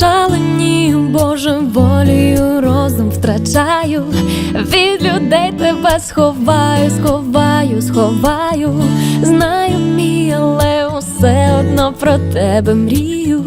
Шаленію Божим волею розум втрачаю, від людей тебе сховаю, сховаю, сховаю, знаю мій, але усе одно про тебе мрію.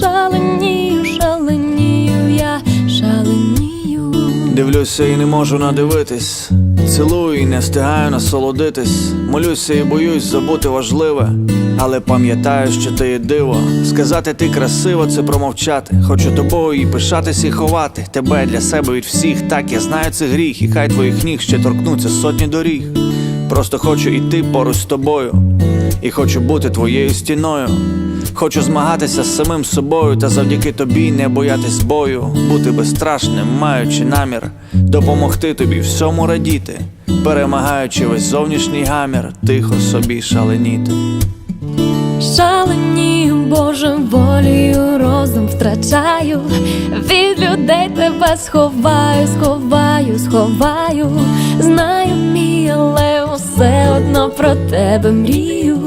Шаленію, шаленію, я шаленію. Дивлюся і не можу надивитись. Цілую і не встигаю насолодитись. Молюся і боюсь забути важливе. Але пам'ятаю, що ти є диво. Сказати ти красиво, це промовчати. Хочу тобою і пишатись, і ховати. Тебе для себе від всіх. Так я знаю це гріх, і хай твоїх ніг ще торкнуться сотні доріг. Просто хочу іти поруч з тобою, і хочу бути твоєю стіною. Хочу змагатися з самим собою та завдяки тобі не боятись бою, бути безстрашним, маючи намір, допомогти тобі всьому радіти, перемагаючи весь зовнішній гамір, тихо собі шаленіти. Шаленію Божим волею розум втрачаю, від людей тебе сховаю, сховаю, сховаю, знаю мій, але про тебе мрію.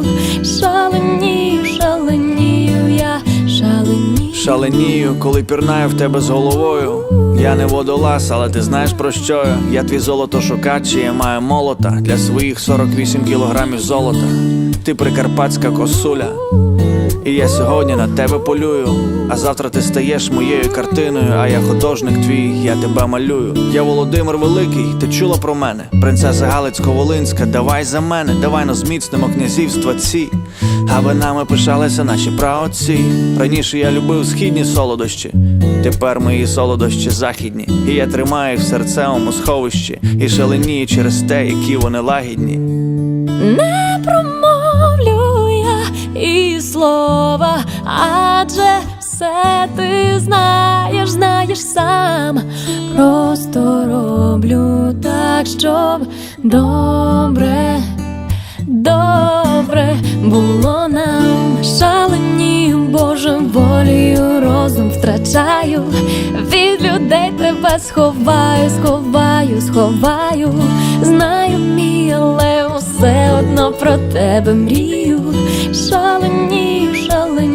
Шаленію, шаленію, я шаленію. Шаленію, коли пірнаю в тебе з головою. Я не водолаз, але ти знаєш про що я. Я твій золото шукач, і я маю молота для своїх 48 кілограмів золота. Ти прикарпатська косуля. І я сьогодні на тебе полюю. А завтра ти стаєш моєю картиною, а я художник твій, я тебе малюю. Я Володимир Великий, ти чула про мене? Принцеса Галицько-Волинська, давай за мене, давай но зміцнимо князівства ці. Аби нами пишалися наші праотці. Раніше я любив східні солодощі, тепер мої солодощі західні. І я тримаю в серцевому сховищі і шаленію через те, які вони лагідні. Не промовлю адже все ти знаєш, знаєш сам. Просто роблю так, щоб добре, добре було нам. Шаленію Божим волею розум втрачаю, від людей тебе сховаю, сховаю, сховаю, знаю мій, але усе одно про тебе мрію. Шаленію, шаленію.